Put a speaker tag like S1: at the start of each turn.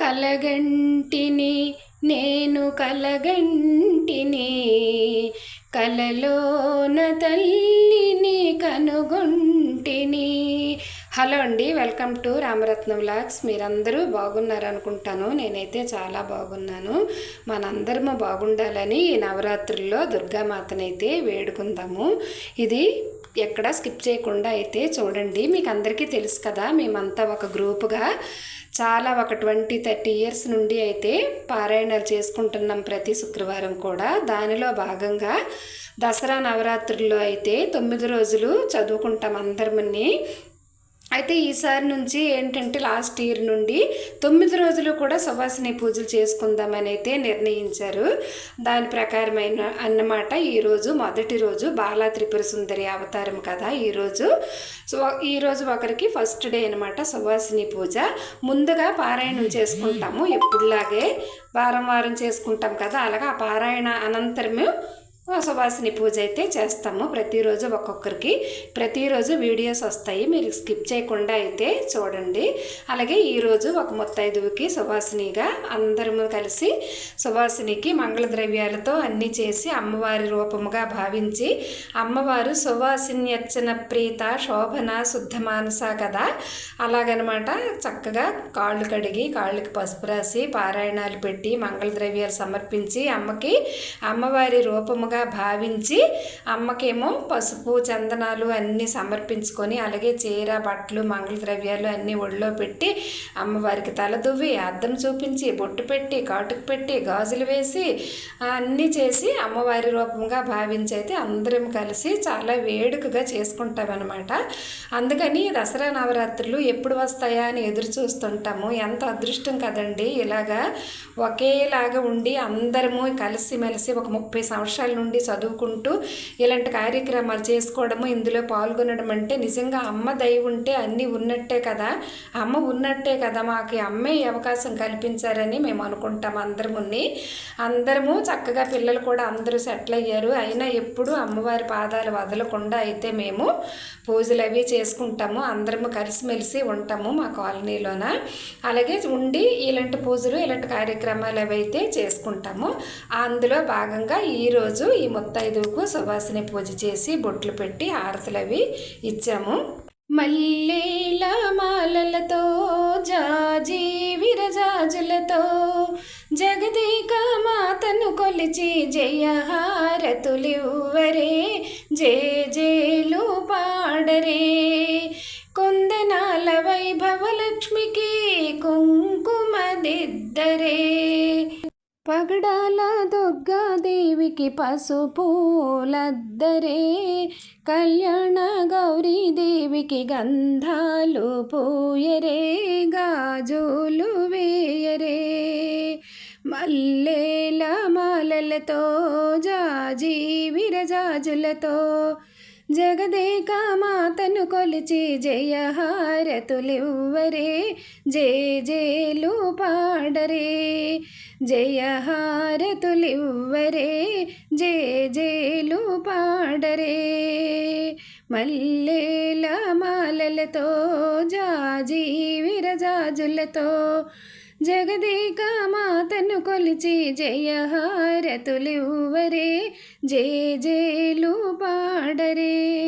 S1: కలగంటిని నేను కలగంటిని. కలలోన తల్లిని కనుగొంటిని. హలో అండి వెల్కమ్ టు రామరత్న వ్లాగ్స్ మీరందరూ బాగున్నారనుకుంటాను. నేనైతే చాలా బాగున్నాను. మనందరము బాగుండాలని ఈ నవరాత్రుల్లో దుర్గామాతనైతే వేడుకుందాము. ఇది ఎక్కడ స్కిప్ చేయకుండా అయితే చూడండి. మీకు అందరికీ తెలుసు కదా మేమంతా ఒక గ్రూపుగా చాలా ఒక ట్వంటీ థర్టీ ఇయర్స్ నుండి అయితే పారాయణాలు చేసుకుంటున్నాం ప్రతి శుక్రవారం కూడా. దానిలో భాగంగా దసరా నవరాత్రుల్లో అయితే తొమ్మిది రోజులు చదువుకుంటాం అందరిని అయితే ఈసారి నుంచి ఏంటంటే లాస్ట్ ఇయర్ నుండి తొమ్మిది రోజులు కూడా సువాసిని పూజలు చేసుకుందామని అయితే నిర్ణయించారు. దాని ప్రకారమైన అన్నమాట ఈరోజు మొదటి రోజు బాలా త్రిపుర సుందరి అవతారం కదా ఈరోజు సో ఈరోజు ఒకరికి ఫస్ట్ డే అనమాట సువాసిని పూజ. ముందుగా పారాయణం చేసుకుంటాము. ఎప్పుడులాగే వారం వారం చేసుకుంటాం కదా. అలాగా ఆ పారాయణ అనంతరము సువాసిని పూజ అయితే చేస్తాము ప్రతిరోజు ఒక్కొక్కరికి. ప్రతిరోజు వీడియోస్ వస్తాయి మీరు స్కిప్ చేయకుండా అయితే చూడండి. అలాగే ఈరోజు ఒక ముత్తైదువుకి సువాసినిగా అందరము కలిసి సువాసినికి మంగళ ద్రవ్యాలతో అన్నీ చేసి అమ్మవారి రూపముగా భావించి అమ్మవారు సువాసిన్యర్చన ప్రీత శోభన శుద్ధ మానస కదా? అలాగనమాట చక్కగా కాళ్ళు కడిగి కాళ్ళకి పసుపు రాసి పారాయణాలు పెట్టి మంగళ ద్రవ్యాలు సమర్పించి అమ్మకి అమ్మవారి రూపముగా భావించి అమ్మకేమో పసుపు చందనాలు అన్నీ సమర్పించుకొని అలాగే చీర బట్టలు మంగళ ద్రవ్యాలు అన్నీ ఒళ్ళో పెట్టి అమ్మవారికి తల దువ్వి అద్దం చూపించి బొట్టు పెట్టి కాటుకు పెట్టి గాజులు వేసి అన్నీ చేసి అమ్మవారి రూపంగా భావించి అయితే అందరం కలిసి చాలా వేడుకగా చేసుకుంటామన్నమాట. అందుకని దసరా నవరాత్రులు ఎప్పుడు వస్తాయా అని ఎదురు చూస్తుంటాము. ఎంత అదృష్టం కదండి. ఇలాగా ఒకేలాగా ఉండి అందరము కలిసిమెలిసి ఒక ముప్పై సంవత్సరాల నుండి ఉండి చదువుకుంటూ ఇలాంటి కార్యక్రమాలు చేసుకోవడము ఇందులో పాల్గొనడం అంటే నిజంగా అమ్మ దయ ఉంటే అన్నీ ఉన్నట్టే కదా. అమ్మ ఉన్నట్టే కదా మాకు అమ్మే అవకాశం కల్పించారని మేము అనుకుంటాం అందరముని. అందరము చక్కగా పిల్లలు కూడా అందరూ సెటిల్ అయ్యారు. అయినా ఎప్పుడు అమ్మవారి పాదాలు వదలకుండా అయితే మేము పూజలు అవి చేసుకుంటాము. అందరము కలిసిమెలిసి ఉంటాము మా కాలనీలోన. అలాగే ఉండి ఇలాంటి పూజలు ఇలాంటి కార్యక్రమాలు అవి అయితే చేసుకుంటాము. అందులో భాగంగా ఈరోజు ఈ ముత్తైదువుకు సువాసిని పూజ చేసి బొట్లు పెట్టి హారతులవి ఇచ్చాము. మల్లేల మాలలతో జాజీ విరజాజులతో జగదేక మాతను కొలిచి జయహారతులివ్వరే జే జేలు పాడరే కొందనాల వైభవలక్ష్మికి కుంకుమదిద్దరే. పగడాల దుర్గాదేవికి పసుపూలద్దరే. కళ్యాణ గౌరీదేవికి గంధాలు పూయరే గాజులు వేయరే. మల్లెల మాలలతో జాజీ విరజాజులతో జగదేక మాతను కొలిచి జయహారతులివ్వరే జే జేలు పాడరే. జయహారతులివ్వరే జే జేలు పాడరే. మల్లెల మాలలతో జాజీ విరజాజులతో జగదేక మాతను కొలిచి జయహారతులివ్వరే జే జేలు పాడరే.